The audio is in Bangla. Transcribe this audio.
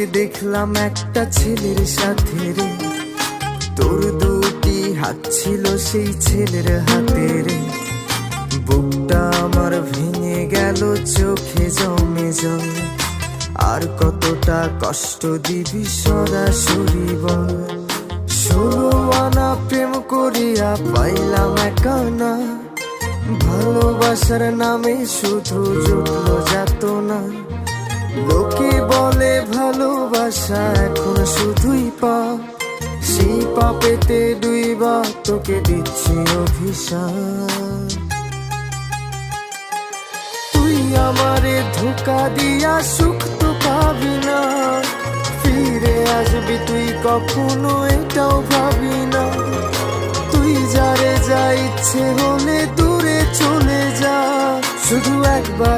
তোকে দেখলাম একটা ছেলের সাথে রে। তোর দুটি হাত ছিল সেই ছেলের হাতে রে। বুকটা আমার ভেঙে গেল, চোখে জমে জল। আর কতটা কষ্ট দিবি সরাসরি বল ষোলো আনা প্রেম করিয়া পাইলাম একানা ভালোবাসার নামে শুধু জুটলো যাত না লোকে এখন শুধুই পাপ সেই পাপেতে দুইবা তোকে দিচ্ছি অভিশাপ। তুই আমারে ধোকা দিয়া সুখ তো পাবি না। ফিরে আসবি তুই কখনো, এটাও ভাবি না। তুই যারে যা ইচ্ছে হলে দূরে চলে যা। শুধু একবার